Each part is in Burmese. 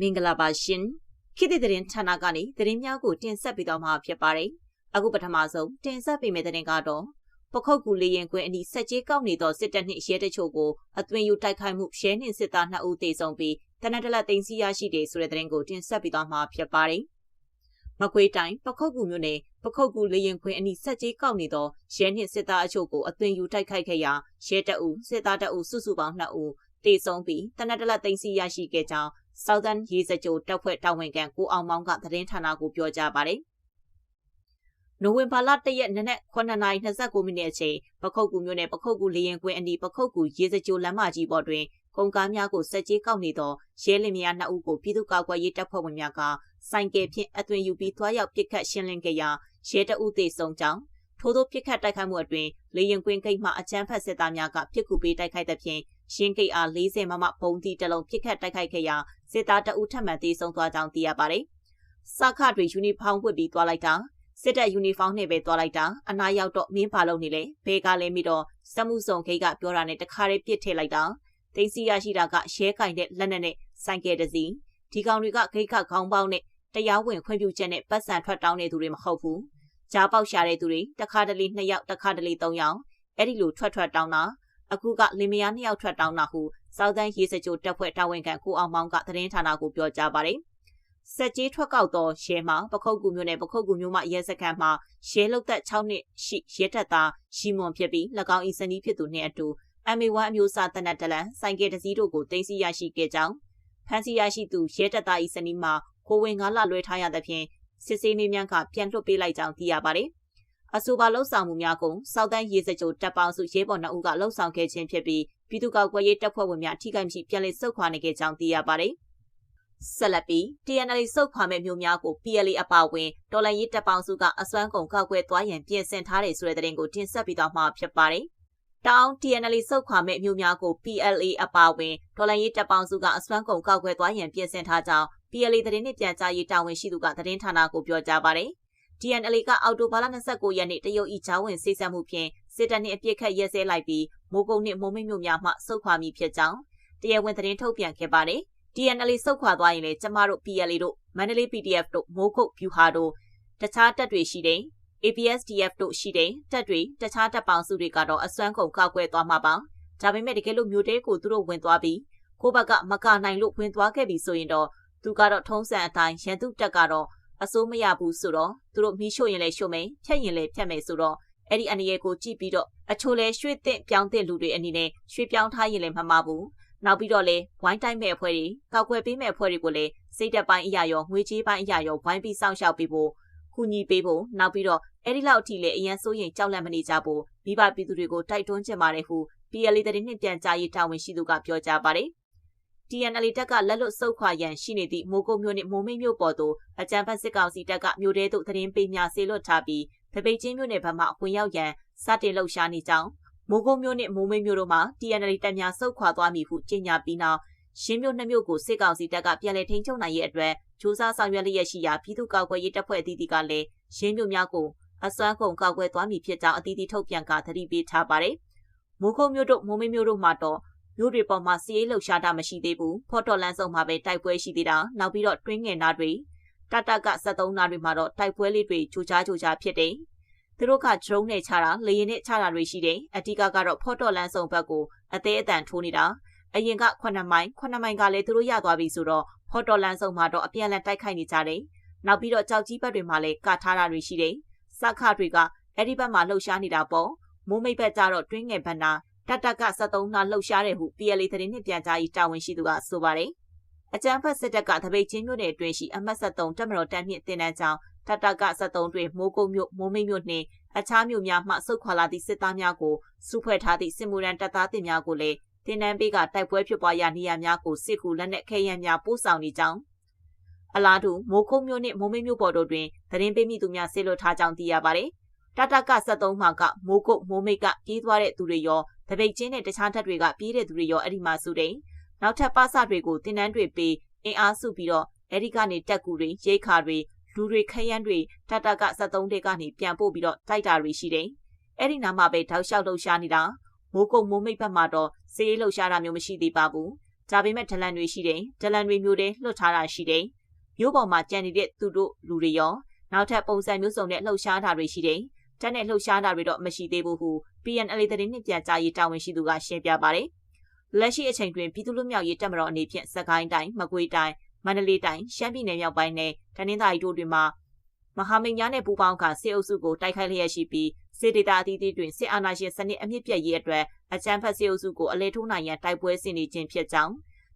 မင်္ဂလာပါရှင်ခေတ်သစ်သတင်းဌာနကနေသတင်းများကိုတင်ဆက်ပေးတော့မှာဖြစ်ပါတယ်အခုပထမဆုံးတင်ဆက်ပေးမယ့်သတင်းကတော့ပခုတ်ကူလေရင်ကွင်းအနီးဆက်ကြီးကောက်နေသောစစ်တပ်နှင့်ရဲတချို့ကိုအသွင်ယူတိုက်ခိုက်မှုရဲနှင့်စစ်သား2ဦးသေဆုံးပြီးတနက်တလသိမ်းဆီးရရှိတယ်ဆိုတဲ့သတင်းကိုတင်ဆက်ပေးတော့မှာဖြစ်ပါတယ်မကွေးတိုင်းပခုတ်ကူမြို့နယ်ပခုတ်ကူလေရင်ခွင်အနီးဆက်ကြီးကောက်နေသောရဲနှင့်စစ်သားအချို့ကိုအသွင်ယူတိုက်ခိုက်ခဲ့ရာရဲတအုပ်စစ်သားတအုပ်စုစုပေါင်း2ဦးတေဆုံးပြီးတနက်တလသိမ်းဆီးရရှိခဲ့ကြောင်း Southern ရေစကြိုတပ်ဖွဲ့တာဝန်ခံကိုအောင်မောင်ကသတင်းဌာနကိုပြောကြားပါတယ်။နိုဝင်ဘာလ၁ရက်နေ့နက်9:29မိနစ်အချိန်ပခုတ်ကူမြို့နယ်ပခုတ်ကူလေရင်ကွင်းအနီးပခုတ်ကူရေစကြိုလမ်းမကြီးပေါ်တွင်ကုန်ကားများကိုစက်ကြီးကောက်နေသောရဲလင်မယားနှစ်ဦးကိုပြည်သူ့ကာကွယ်ရေးတပ်ဖွဲ့ဝင်များကစိုင်ကယ်ဖြင့်အသွင်ယူပြီးသွားရောက်ပစ်ခတ်ရှင်းလင်းခဲ့ရာရဲတအုပ်သေဆုံးကြောင်းထို့သောပစ်ခတ်တိုက်ခိုက်မှုအတွင်လေရင်ကွင်းဂိတ်မှအကြမ်းဖက်စစ်သားများကပစ်ကူပေးတိုက်ခိုက်သဖြင့်ရှင်းဂိတ်အား40မမဘုံသီးတစ်လုံးပစ်ခတ်တိုက်ခိုက်ခဲ့ရာ စစ်သားတအုပ်ထပ်မံသေဆုံးသွားကြောင်းသိရပါတယ်။စခတွေယူနီဖောင်းဝတ်ပြီးသွားလိုက်တာစစ်တပ်ယူနီဖောင်းနဲ့ပဲသွားလိုက်တာအနာရောက်တော့မင်းပါလုံးနေလေဘဲကလည်းမိတော့စမှုစုံခိတ်ကပြောတာနဲ့တခါတည်းပြစ်ထည့်လိုက်တာတင်းစီရရှိတာကရဲကင်တဲ့လက်နက်နဲ့ဆိုင်ကယ်တစ်စီးဒီကောင်တွေကဂိတ်ခခေါင်းပေါက်နဲ့တရားဝင်ခွင့်ပြုချက်နဲ့ပတ်စံထွက်တောင်းနေသူတွေမဟုတ်ဘူးကြားပေါက်ရှာတဲ့သူတွေတခါတလေ2ယောက်တခါတလေ3ယောက်အဲ့ဒီလိုထွက်ထွက်တောင်းတာအခုကလင်မယား2ယောက်ထွက်တောင်းတာဟု စောက်တန်းရေးစကြိုတက်ဖွဲ့တာဝန်ခံကိုအောင်မောင်ကသတင်းဌာနကိုပြောကြားပါတယ်စက်ကြီးထွက်ကောက်သောရဲမှပခုတ်ကူမျိုးနဲ့ပခုတ်ကူမျိုးမှရဲစခန်းမှရဲလုတ်သက်6နှစ်ရှိရဲတပ်သားရှီမွန်ဖြစ်ပြီး၎င်းဤစနီးဖြစ်သူနှင့်အတူ MA1 အမျိုးအစားတနက်တလန်ဆိုင်ကယ်တစ်စီးတို့ကိုတင်စီရရှိခဲ့ကြောင်းဖမ်းဆီးရရှိသူရဲတပ်သားဤစနီးမှာကိုဝင်ငါးလလွှဲထားရသဖြင့်စစ်ဆေးမေးမြန်းကပြန်လွှတ်ပေးလိုက်ကြောင်းသိရပါတယ်။အဆိုပါလှုပ်ဆောင်မှုများကိုစောက်တန်းရေးစကြိုတပ်ပေါင်းစုရဲဘော်နှုတ်ကလှုပ်ဆောင်ခဲ့ခြင်းဖြစ်ပြီး ပြည်သူ့ကောက်ွယ်ရေးတပ်ဖွဲ့ဝင်များထိခိုက်မှုပြန်လည်ဆုတ်ခွာနေခဲ့ကြောင်းသိရပါတယ်။ဆက်လက်ပြီး TNL စုတ်ခွာမဲ့မျိုးများကို PLA အပါအဝင်တော်လိုင်းရေးတပ်ပေါင်းစုကအစွမ်းကုန်ကောက်ွယ်သွားရန်ပြင်ဆင်ထားတယ်ဆိုတဲ့သတင်းကိုတင်ဆက်ပြီးတော့မှဖြစ်ပါတယ်။တောင် TNL စုတ်ခွာမဲ့မျိုးများကို PLA အပါအဝင်တော်လိုင်းရေးတပ်ပေါင်းစုကအစွမ်းကုန်ကောက်ွယ်သွားရန်ပြင်ဆင်ထားကြောင်း PLA သတင်းနှင့်ပြန်ကြားရေးတာဝန်ရှိသူကသတင်းဌာနကိုပြောကြားပါတယ်။ TNL ကအော်တိုဘာလ29ရက်နေ့တရုတ်ဤချောင်းဝင်စိတ်ဆက်မှုဖြင့် စစ်တပ်နှင့်အပြစ်ခတ်ရဲစဲလိုက်ပြီးမိုးကုတ်နှင့်မိုးမိတ်မြို့များမှစုခွာမိဖြစ်ကြောင်းတရားဝင်သတင်းထုတ်ပြန်ခဲ့ပါတယ်။ TNL စုခွာသွားရင်လည်းကျမတို့ PLA တို့မန္တလေး PDF တို့မိုးကုတ်ဗျူဟာတို့တခြားတပ်တွေရှိတယ် APSDF တို့ရှိတယ်တပ်တွေတခြားတပ်ပေါင်းစုတွေကတော့အစွမ်းကုန်ကောက်ွယ်သွားမှာပါဒါပေမဲ့တကယ်လို့မျိုးတဲကိုသူတို့ဝင်သွားပြီးကိုဘက်ကမကနိုင်လို့ဝင်သွားခဲ့ပြီဆိုရင်တော့သူကတော့ထုံးစံအတိုင်းရန်သူတက်ကတော့အစိုးမရဘူးဆိုတော့သူတို့မီးရှို့ရင်လည်းရှို့မယ်ဖြတ်ရင်လည်းဖြတ်မယ်ဆိုတော့ အဲ့ဒီအနေရကိုကြည့်ပြီးတော့အချို့လဲရွှေ့တဲ့ပြောင်းတဲ့လူတွေအနေနဲ့ရွှေ့ပြောင်းထားရင်လည်းမမှားဘူးနောက်ပြီးတော့လဲဝိုင်းတိုင်းမဲ့အဖွဲ့တွေကောက်ွယ်ပေးမဲ့အဖွဲ့တွေကိုလည်းစိတ်တက်ပိုင်းအရာရောငွေကြေးပိုင်းအရာရောဝိုင်းပြီးစောင့်ရှောက်ပေးဖို့ကူညီပေးဖို့နောက်ပြီးတော့အဲ့ဒီလောက်အထိလေအရန်စိုးရင်ကြောက်လန့်မနေကြဖို့မိဘပြည်သူတွေကိုတိုက်တွန်းချင်ပါတယ်ဟု PLA တရင်နှင့်ပြန်ကြားရေးတာဝန်ရှိသူကပြောကြားပါတယ် TNL တပ်ကလက်လွတ်ဆုတ်ခွာရန်ရှိနေသည့်မိုးကုတ်မြို့နှင့်မိုးမိတ်မြို့ပေါ်သို့အကြံဖတ်စစ်ကောင်စီတပ်ကမြို့တဲသို့သတင်းပေးများဆေလွတ်ထားပြီး တပိတ်ချင်းမြို့နယ်ဘက်မှဝင်ရောက်ရန်စတင်လှုပ်ရှားနေကြောင်းမိုးကုတ်မြို့နှင့်မိုးမိတ်မြို့တို့မှ TNL တပ်များဆုတ်ခွာသွားမည်ဟုကြေညာပြီးနောက်ရှင်းမြို့နှစ်မြို့ကိုစစ်ကောင်စီတပ်ကပြန်လည်ထိန်းချုပ်နိုင်ရေးအတွက်စူးစမ်းဆောင်ရွက်လျက်ရှိရာပြည်သူ့ကောက်ွယ်ရေးတပ်ဖွဲ့အသီးသီးကလည်းရှင်းမြို့များကိုအစွမ်းကုန်ကောက်ွယ်သွားမည်ဖြစ်ကြောင်းအသီးသီးထုတ်ပြန်ကသတိပေးထားပါတယ်။မိုးကုတ်မြို့တို့မိုးမိတ်မြို့တို့မှာတော့မြို့တွေပေါ်မှာစီးရေးလှုပ်ရှားတာမရှိသေးဘူးဖော်တော်လန်းဆောင်မှာပဲတိုက်ပွဲရှိသေးတာနောက်ပြီးတော့တွင်းငယ်နာတွေ တတက73နာတွေမှာတော့တိုက်ပွဲလေးတွေကြိုကြားကြိုကြားဖြစ်တယ်သူတို့ကဒရုန်းနဲ့ချတာလေရင်နဲ့ချတာတွေရှိတယ်အတိကကတော့ဖော်တော်လန်းဆောင်ဘက်ကိုအသေးအတန်ထိုးနေတာအရင်က9မိုင်9မိုင်ကလည်းသူတို့ရသွားပြီဆိုတော့ဖော်တော်လန်းဆောင်မှာတော့အပြန်လန်တိုက်ခိုက်နေကြတယ်နောက်ပြီးတော့ကြောက်ကြီးဘက်တွေမှာလည်းကထားတာတွေရှိတယ်စခတွေကအဲ့ဒီဘက်မှာလှုပ်ရှားနေတာပေါ့မိုးမိတ်ဘက်ကျတော့တွင်းငယ်ဘက်နာတတက73နှလှုပ်ရှားတဲ့ဟု PLA သတင်းနှင့်ပြန်ကြားရေးတာဝန်ရှိသူကဆိုပါတယ်။ အကြံဖတ်စစ်တပ်ကတပိတ်ချင်းမြို့နယ်အတွင်းရှိအမှတ်73တပ်မတော်တပ်မြင့်တင်တန်းကြောင်းတတက73တွင်မိုးကုတ်မြို့မိုးမိတ်မြို့နှင့်အခြားမြို့များမှဆုတ်ခွာလာသည့်စစ်သားများကိုစုဖွဲ့ထားသည့်စစ်မှုရန်တပ်သားတင်များကိုလည်းတင်နန်းပေးကတိုက်ပွဲဖြစ်ပွားရာနေရာများကိုစစ်ကူလက်နက်ခဲယမ်းများပို့ဆောင်နေကြောင်းအလားတူမိုးကုတ်မြို့နှင့်မိုးမိတ်မြို့ပေါ်တို့တွင်သတင်းပေးမိသူများဆေးလွတ်ထားကြောင်းသိရပါတယ်။တတက73မှာကမိုးကုတ်မိုးမိတ်ကပြေးသွားတဲ့သူတွေရောတပိတ်ချင်းနဲ့တခြားထက်တွေကပြေးတဲ့သူတွေရောအဲ့ဒီမှာစုတယ်။ နောက်ထပ်ပါစတွေကိုတင်းနှန်းတွေပေးအင်အားစုပြီးတော့အဲ့ဒီကနေတက်ကူတွေရိတ်ခါတွေလူတွေခရမ်းတွေတတက73တဲကနေပြန်ပို့ပြီးတော့တိုက်တာတွေရှိတယ်။အဲ့ဒီနားမှာပဲတောက်လျှောက်လှုပ်ရှားနေတာမိုးကုတ်မိုးမိတ်ဘက်မှာတော့စေးလှုပ်ရှားတာမျိုးမရှိသေးပါဘူး။ဒါပေမဲ့ဒလန်တွေရှိတယ်။ဒလန်တွေမျိုးတည်းလွတ်ထားတာရှိတယ်။မျိုးပေါ်မှာကြံနေတဲ့သူတို့လူတွေရောနောက်ထပ်ပုံစံမျိုးစုံနဲ့လှုပ်ရှားတာတွေရှိတယ်။တက်နဲ့လှုပ်ရှားတာတွေတော့မရှိသေးဘူးဟု PNL သတင်းနှင့်ပြန်ကြားရေးတာဝန်ရှိသူကရှင်းပြပါတယ်။ လက်ရှိအချိန်တွင်ပြည်သူ့လူမျိုးရေးတပ်မတော်အနေဖြင့်စကိုင်းတိုင်းမကွေးတိုင်းမန္တလေးတိုင်းရှမ်းပြည်နယ်မြောက်ပိုင်းနဲ့တနင်္သာရီတို့တွင်မှမဟာမိတ်များနဲ့ပူးပေါင်းကစစ်အုပ်စုကိုတိုက်ခိုက်လျက်ရှိပြီးစစ်ဒေသအသီးသီးတွင်စစ်အာဏာရှင်စနစ်အမြင့်ပြတ်ရေးအတွက်အကြမ်းဖက်စစ်အုပ်စုကိုအလဲထိုးနိုင်ရန်တိုက်ပွဲဆင်နေခြင်းဖြစ်ကြောင်း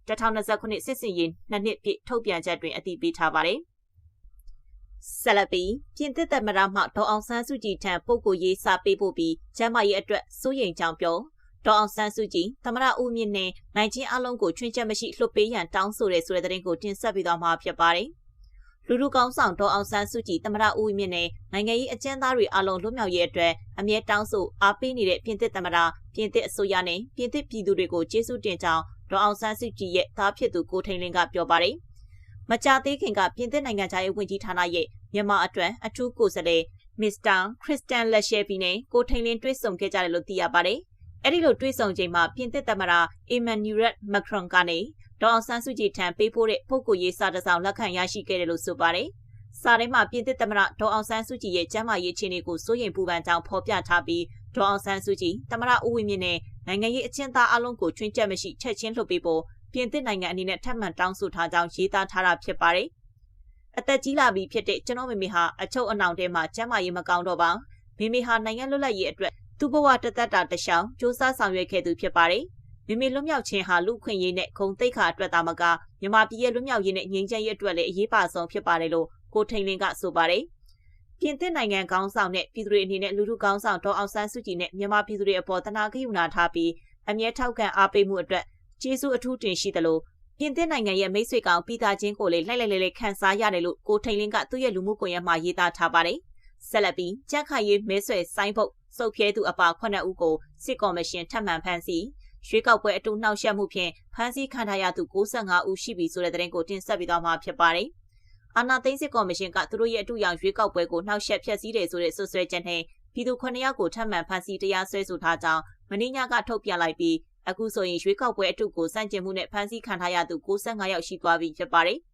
2020ခုနှစ်စစ်စင်ရေးနှစ်နှစ်ပြည့်ထုတ်ပြန်ချက်တွင်အတည်ပြုထားပါတယ်။ဆလပီပြင်သစ်သမ္မတမှဒေါအောင်ဆန်းစုကြည်ထံပုဂ္ဂိုလ်ရေးစာပေးပို့ပြီးကျမ်းမာရေးအတွက်စိုးရိမ်ကြောင်းပြော ဒေါအောင်ဆန်းစုကြည်သမရဦးမြင့်နဲ့နိုင်ချင်းအလုံးကိုချွင်းချက်မရှိလှုပ်ပေးရန်တောင်းဆိုတဲ့ဆိုတဲ့သတင်းကိုတင်ဆက်ပေးသွားမှာဖြစ်ပါတယ်။လူလူကောင်းဆောင်ဒေါအောင်ဆန်းစုကြည်သမရဦးမြင့်နဲ့နိုင်ငံရေးအကျဉ်းသားတွေအလုံးလွတ်မြောက်ရေးအတွက်အမြဲတောင်းဆိုအားပေးနေတဲ့ပြင်သစ်သမရပြင်သစ်အစိုးရနဲ့ပြင်သစ်ပြည်သူတွေကိုကျေးဇူးတင်ကြောင်းဒေါအောင်ဆန်းစုကြည်ရဲ့သားဖြစ်သူကိုထိန်လင်းကပြောပါတယ်။မကြသေးခင်ကပြင်သစ်နိုင်ငံသားရေးဝန်ကြီးဌာနရဲ့မြန်မာအတွက်အထူးကိုယ်စားလှယ်မစ္စတာခရစ်စတန်လက်ရှယ်ပီနဲ့ကိုထိန်လင်းတွေ့ဆုံခဲ့ကြတယ်လို့သိရပါတယ်။ အဲ့ဒီလိုတွေ့ဆုံချိန်မှာပြင်သစ်သမ္မတအီမန်နျူရက်မက်ခရွန်ကနေဒေါအောင်ဆန်းစုကြည်ထံပေးပို့တဲ့ပုဂ္ဂိုလ်ရေးစာတစ်စောင်လက်ခံရရှိခဲ့တယ်လို့ဆိုပါတယ်။စာထဲမှာပြင်သစ်သမ္မတဒေါအောင်ဆန်းစုကြည်ရဲ့ကျန်းမာရေးအခြေအနေကိုစိုးရိမ်ပူပန်ကြောင်းဖော်ပြထားပြီးဒေါအောင်ဆန်းစုကြည်သမ္မတဦးဝင်းမြင့်နဲ့နိုင်ငံရေးအကျဉ်းသားအလုံးကိုချွင်းချက်မရှိချက်ချင်းလှုပ်ပေးဖို့ပြင်သစ်နိုင်ငံအနေနဲ့ထပ်မံတောင်းဆိုထားကြောင်းရေးသားထားတာဖြစ်ပါတယ်။အသက်ကြီးလာပြီဖြစ်တဲ့ကျွန်တော်မိမိဟာအချုပ်အနှောင်ထဲမှာကျန်းမာရေးမကောင်းတော့ပါမိမိဟာနိုင်ငံလွတ်လပ်ရေးအတွက် သူ့ဘဝတသက်တာတရှောင်းစူးစမ်းဆောင်ရွက်ခဲ့သူဖြစ်ပါတယ်။မိမိလွတ်မြောက်ခြင်းဟာလူခွင့်ရေးနဲ့ဂုံတိတ်ခါအတွက်သာမကမြန်မာပြည်ရဲ့လွတ်မြောက်ရေးနဲ့ငြိမ်းချမ်းရေးအတွက်လည်းအရေးပါဆုံးဖြစ်ပါတယ်လို့ကိုထိန်လင်းကဆိုပါတယ်။ပြင်သစ်နိုင်ငံကောင်းဆောင်နဲ့ပြည်သူတွေအနေနဲ့လူထုကောင်းဆောင်ဒေါ်အောင်ဆန်းစုကြည်နဲ့မြန်မာပြည်သူတွေအပေါ်တနာဂရုဏာထားပြီးအမြဲထောက်ခံအားပေးမှုအတွက်ကျေးဇူးအထူးတင်ရှိသလိုပြင်သစ်နိုင်ငံရဲ့မိတ်ဆွေကောင်ပြည်သားချင်းကိုလည်းလိုက်လိုက်လဲလဲခန်းစားရတယ်လို့ကိုထိန်လင်းကသူ့ရဲ့လူမှုကွန်ရက်မှာရေးသားထားပါတယ်။ဆက်လက်ပြီးကြက်ခိုင်ရေးမဲဆွဲစိုင်းဖို့ စုပ်ဖြဲသူအပါ9ဦးကိုစစ်ကော်မရှင်ထပ်မံဖမ်းဆီးရွေးကောက်ပွဲအတူနှောက်ယှက်မှုဖြင့်ဖမ်းဆီးခံထားရသူ65ဦးရှိပြီဆိုတဲ့သတင်းကိုတင်ဆက်ပေးသွားမှာဖြစ်ပါတယ်။အာနာသိန်းစစ်ကော်မရှင်ကသူတို့ရဲ့အတူရောင်ရွေးကောက်ပွဲကိုနှောက်ယှက်ဖျက်ဆီးတယ်ဆိုတဲ့ဆွဆွဲချက်နဲ့ပြည်သူ9ယောက်ကိုထပ်မံဖမ်းဆီးတရားစွဲဆိုထားကြောင်းမင်းညကထုတ်ပြန်လိုက်ပြီးအခုဆိုရင်ရွေးကောက်ပွဲအတူကိုစန့်ကျင်မှုနဲ့ဖမ်းဆီးခံထားရသူ65ယောက်ရှိသွားပြီဖြစ်ပါတယ်။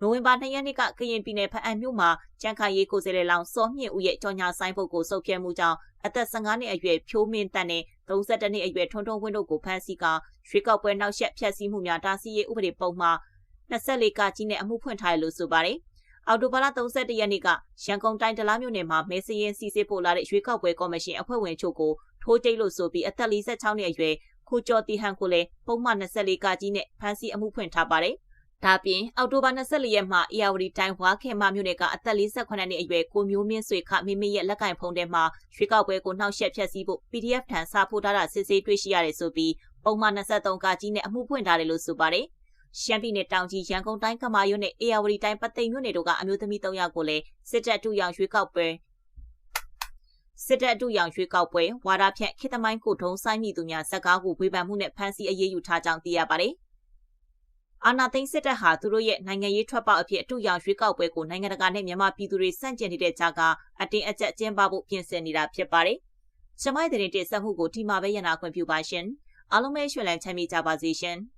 နိုဝင်ဘာ2ရက်နေ့ကကရင်ပြည်နယ်ဖအံမြို့မှာကြံခိုင်ရေးကိုယ်စားလှယ်လောင်စောမြင့်ဦးရဲ့ကြော်ညာဆိုင်ပုတ်ကိုစုပ်ပြဲမှုကြောင့်အသက်15နှစ်အရွယ်ဖြိုးမင်းတန်နဲ့32နှစ်အရွယ်ထွန်းထွန်းဝင်းတို့ကိုဖမ်းဆီးကရွှေကောက်ပွဲနောက်ဆက်ဖျက်ဆီးမှုများတားဆီးရေးဥပဒေပုံမှာ24ကကြီးနဲ့အမှုဖွင့်ထားတယ်လို့ဆိုပါတယ်။အော်တိုဘာလ31ရက်နေ့ကရန်ကုန်တိုင်းဒလားမြို့နယ်မှာမဲစရင်စီစစ်ပို့လာတဲ့ရွှေကောက်ပွဲကော်မရှင်အဖွဲ့ဝင်ချုပ်ကိုထိုးကျိတ်လို့ဆိုပြီးအသက်46နှစ်အရွယ်ခိုကျော်တီဟန်ကိုလည်းပုံမှန်24ကကြီးနဲ့ဖမ်းဆီးအမှုဖွင့်ထားပါတယ်။ ဒါပြင်အောက်တိုဘာ24ရက်မှာအေယာဝတီတိုင်းဝါခင်မမြို့နယ်ကအသက်48နှစ်အရွယ်ကိုမျိုးမြင့်ဆွေခမိမိရဲ့လက်ကင်ဖုံးထဲမှာရွှေကောက်ပွဲကိုနှောက်ယှက်ဖျက်ဆီးဖို့ PDF ထံစာပို့ထားတာစစ်ဆေးတွေ့ရှိရတယ်ဆိုပြီးပုံမှန်23ကကြီးနဲ့အမှုဖွင့်ထားတယ်လို့ဆိုပါတယ်။ရှမ်းပြည်နယ်တောင်ကြီးရန်ကုန်တိုင်းကမာရွတ်နဲ့အေယာဝတီတိုင်းပသိမ်မြို့နယ်တို့ကအမျိုးသမီး3ယောက်ကိုလည်းစစ်တပ်တူရောင်ရွှေကောက်ပွဲစစ်တပ်အတူရောင်ရွှေကောက်ပွဲဝါဒဖြန့်ခေတ္တမိုင်းကိုထုံးဆိုင်မိသူများဇက်ကားကိုဝေဖန်မှုနဲ့ဖမ်းဆီးအရေးယူထားကြောင်းသိရပါတယ်။ အာနာသိန်းစစ်တပ်ဟာသူတို့ရဲ့နိုင်ငံရေးထွက်ပေါက်အဖြစ်အထူးရောင်ရွေးကောက်ပွဲကိုနိုင်ငံတကာနဲ့မြန်မာပြည်သူတွေစန့်ကျင်နေတဲ့ကြားကအတင်းအကျပ်ကျင်းပဖို့ပြင်ဆင်နေတာဖြစ်ပါတယ်။ရှမိုက်တဲ့တင်ဆက်မှုကိုဒီမှာပဲရနာခွင့်ပြုပါရှင်။အားလုံးပဲရွှေလန်းချမ်းမြေ့ကြပါစေရှင်။